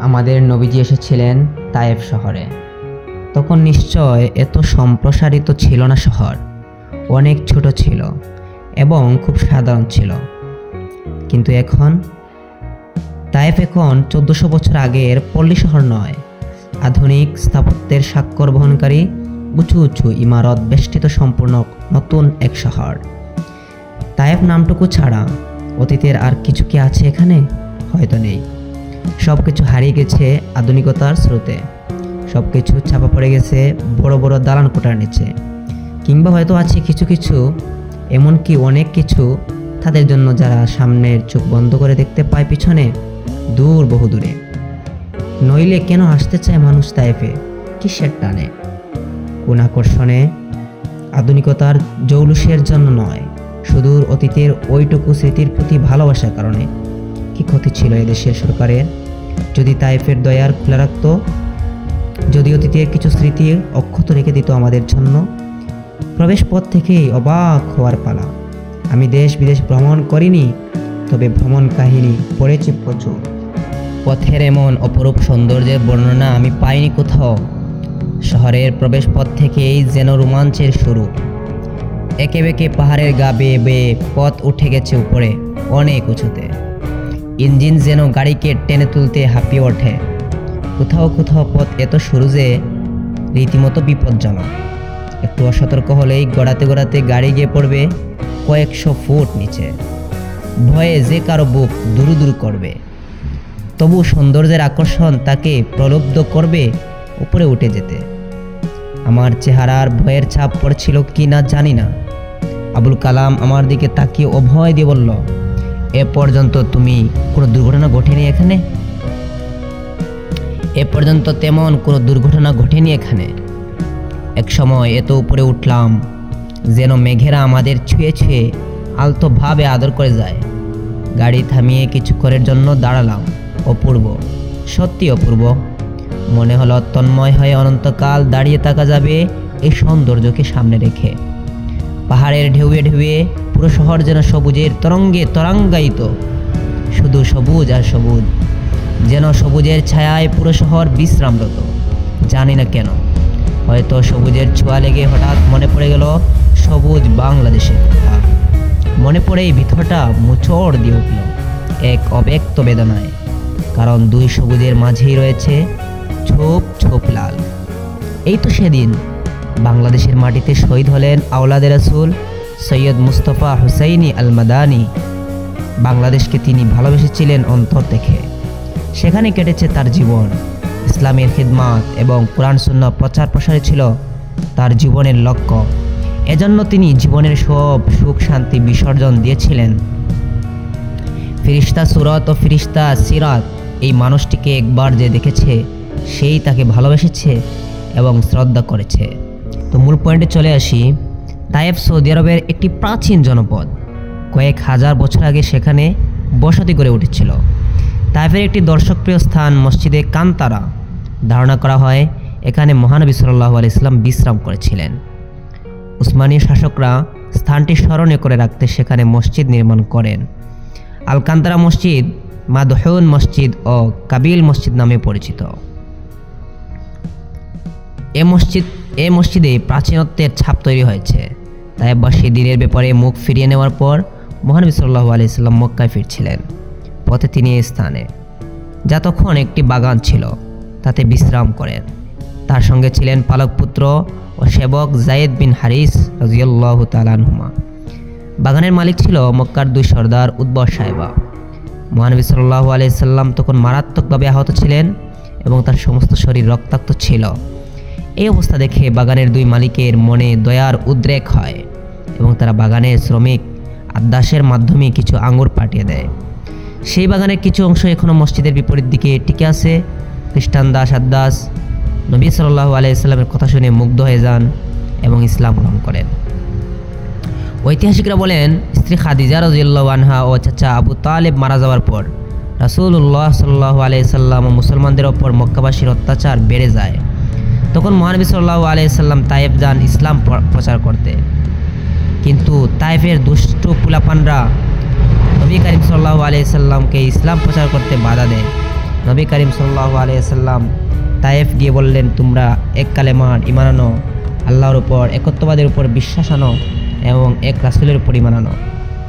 আমাদের নবীজি এসেছিলেন তায়েব শহরে। তখন নিশ্চয় এত সম্প্রসারিত ছিল না শহর। অনেক ছোট ছিল এবং খুব সাধারণ ছিল। কিন্তু এখন তায়েফ এখন চোদ্দশো বছর আগের পল্লী শহর নয়। আধুনিক স্থাপত্যের স্বাক্ষর বহনকারী উঁচু উঁচু ইমারত বেষ্টিত সম্পূর্ণ নতুন এক শহর। তায়েফ নামটুকু ছাড়া অতীতের আর কিছু কি আছে এখানে? হয়তো নেই। সব কিছু হারিয়ে গেছে আধুনিকতার স্রোতে। সব কিছু ছাপা পড়ে গেছে বড় বড় দালান কোটার নিচে। কিংবা হয়তো আছে কিছু কিছু, এমনকি অনেক কিছু তাদের জন্য যারা সামনের চোখ বন্ধ করে দেখতে পায় পিছনে, দূর বহু দূরে। নইলে কেন আসতে চায় মানুষ তাইফে? কিসের টানে? কোন আকর্ষণে? আধুনিকতার জৌলুসের জন্য নয়। সুদূর অতীতের ওইটুকু স্মৃতির প্রতি ভালোবাসার কারণে। কি ক্ষতি ছিল এদেশের সরকারের? যদি তাইফের দয়ার খোলা রাখত যদি অতীতের কিছু স্মৃতি অক্ষত রেখে দিত আমাদের জন্য, প্রবেশ পথ থেকেই অবাক হওয়ার পালা। আমি দেশ বিদেশ ভ্রমণ করিনি, তবে ভ্রমণ কাহিনী পড়েছি প্রচুর। পথের এমন অপরূপ সৌন্দর্যের বর্ণনা আমি পাইনি কোথাও। শহরের প্রবেশ পথ থেকেই যেন রোমাঞ্চের শুরু একে বেঁকে পাহাড়ের গা বেয়ে বেয়ে পথ উঠে গেছে উপরে, অনেক উঁচুতে। ইঞ্জিন যেন গাড়িকে টেনে তুলতে হাঁপিয়ে ওঠে। কোথাও কোথাও পথ এত সরু যে রীতিমতো বিপজ্জনক। একটু অসতর্ক হলেই গড়াতে গড়াতে গাড়ি গিয়ে পড়বে কয়েকশো ফুট নিচে। ভয়ে যে কারও বুক দুরু দুরু করবে। তবু সৌন্দর্যের আকর্ষণ তাকে প্রলুব্ধ করবে উপরে উঠে যেতে। আমার চেহারার ভয়ের ছাপ পড়ছিল কি না জানি না। আবুল কালাম আমার দিকে তাকিয়ে অভয় দিয়ে বলল এ পর্যন্ত তুমি কোনো দুর্ঘটনা ঘটেনি এখানে? এ পর্যন্ত তেমন কোনো দুর্ঘটনা ঘটেনি এখানে। এক সময় এত উপরে উঠলাম, যেন মেঘেরা আমাদের ছুঁয়ে ছুঁয়ে আলতোভাবে আদর করে যায়। গাড়ি থামিয়ে কিছুক্ষণের জন্য দাঁড়ালাম। অপূর্ব, সত্যি অপূর্ব। মনে হলো তন্ময় হয়ে অনন্তকাল দাঁড়িয়ে থাকা যাবে এই সৌন্দর্যকে সামনে রেখে। পাহাড়ের ঢেউয়ে ঢেউয়ে পুরো শহর যেন সবুজের তরঙ্গে তরাঙ্গায়িত। শুধু সবুজ আর সবুজ, যেন সবুজের ছায়ায় পুরো শহর বিশ্রামরত। জানি না কেন, হয়তো সবুজের ছোঁয়া লেগে হঠাৎ মনে পড়ে গেল সবুজ বাংলাদেশের মনে পড়ে এই ভিতরটা মুচড় দিয়ে উঠল এক অব্যক্ত বেদনায়, কারণ দুই সবুজের মাঝেই রয়েছে ছোপ ছোপ লাল। এই তো সেদিন বাংলাদেশের মাটিতে শহীদ হলেন আওলাদে রাসুল সৈয়দ মুস্তফা হুসাইনি আল মাদানি বাংলাদেশকে তিনি ভালোবেসেছিলেন অন্তর থেকে। সেখানে কেটেছে তার জীবন। ইসলামের খিদমাত এবং কোরআন শূন্য প্রচার প্রসারে ছিল তার জীবনের লক্ষ্য। এজন্য তিনি জীবনের সব সুখ, শান্তি বিসর্জন দিয়েছিলেন। ফিরিস্তা সুরত ও ফিরিস্তা সিরাত এই মানুষটিকে একবার যে দেখেছে, সেই তাকে ভালোবেসেছে এবং শ্রদ্ধা করেছে। তো মূল পয়েন্টে চলে আসি। তায়েফ সৌদি আরবের একটি প্রাচীন জনপদ। কয়েক হাজার বছর আগে সেখানে বসতি করে উঠেছিল। তাইফের একটি দর্শকপ্রিয় স্থান মসজিদে কান্তারা। ধারণা করা হয়, এখানে মহানবী সাল্লাহ আলি ইসলাম বিশ্রাম করেছিলেন। উসমানীয় শাসকরা স্থানটি স্মরণে করে রাখতে সেখানে মসজিদ নির্মাণ করেন। আলকান্তারা মসজিদ মাদহুন মসজিদ ও কাবিল মসজিদ নামে পরিচিত। এ মসজিদ এ মসজিদে প্রাচীনত্বের ছাপ তৈরি হয়েছে। তাইবাসী দিনের ব্যাপারে মুখ ফিরিয়ে নেওয়ার পর মহানবী সাল্লাহ আলাইসাল্লাম মক্কায় ফিরছিলেন। পথে তিনি এই স্থানে। যা তখন একটি বাগান ছিল। তাতে বিশ্রাম করেন। তার সঙ্গে ছিলেন পালক পুত্র ও সেবক জায়েদ বিন হারিস রাজিয়াল্লাহ তালানহুমা বাগানের মালিক ছিল মক্কার দুই সর্দার উদ্বর সাহেবা। মহানবী সাল্লাহ আলাইসাল্লাম তখন মারাত্মকভাবে আহত ছিলেন এবং তার সমস্ত শরীর রক্তাক্ত ছিল। এই অবস্থা দেখে বাগানের দুই মালিকের মনে দয়ার উদ্রেক হয় এবং তারা বাগানের শ্রমিক আদাসের মাধ্যমে কিছু আঙুর পাঠিয়ে দেয়। সেই বাগানের কিছু অংশ এখনও মসজিদের বিপরীত দিকে টিকে আছে। খ্রিস্টান দাস আদাস নবী সাল্লাহ আলাইসাল্লামের কথা শুনে মুগ্ধ হয়ে যান এবং ইসলাম গ্রহণ করেন। ঐতিহাসিকরা বলেন, স্ত্রী খাদিজা রাজিউল্লাহ আনহা ও চাচা আবু তালেব মারা যাওয়ার পর রাসুল্লাহ সাল্লাহ আলাইসাল্লাম ও মুসলমানদের ওপর মক্কাবাসীর অত্যাচার বেড়ে যায়। তখন মহানবী সাল্লাহ আলাইসাল্লাম তায়েব যান, ইসলাম প্রচার করতে। কিন্তু তায়েফের দুষ্ট পুলাপানরা নবী করিম সাল্লাহ আলাইসাল্লামকে ইসলাম প্রচার করতে বাধা দেয়। নবী করিম সাল্লাহ আলাইসাল্লাম তায়েফ গিয়ে বললেন, তোমরা এক কালেমার ইমান আনো, আল্লাহর উপর, একত্ববাদের উপর বিশ্বাস আনো এবং এক রাসুলের উপর ইমান আনো।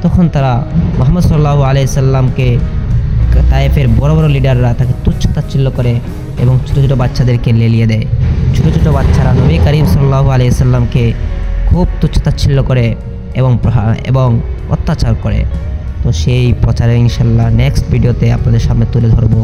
তখন তারা মোহাম্মদ সাল্লাহ আলাইসাল্লামকে তায়েফের বড় বড় লিডাররা তাকে তুচ্ছ তাচ্ছিল্য করে এবং ছোটো ছোটো বাচ্চাদেরকে লেলিয়ে দেয়। ছোটো ছোটো বাচ্চারা নবী করিম সাল্লাহ আলিয়াল্লামকে খুব তুচ্ছতাচ্ছিল্য করে এবং এবং অত্যাচার করে। তো সেই প্রচারে ইনশাল্লাহ নেক্সট ভিডিওতে আপনাদের সামনে তুলে ধরবো।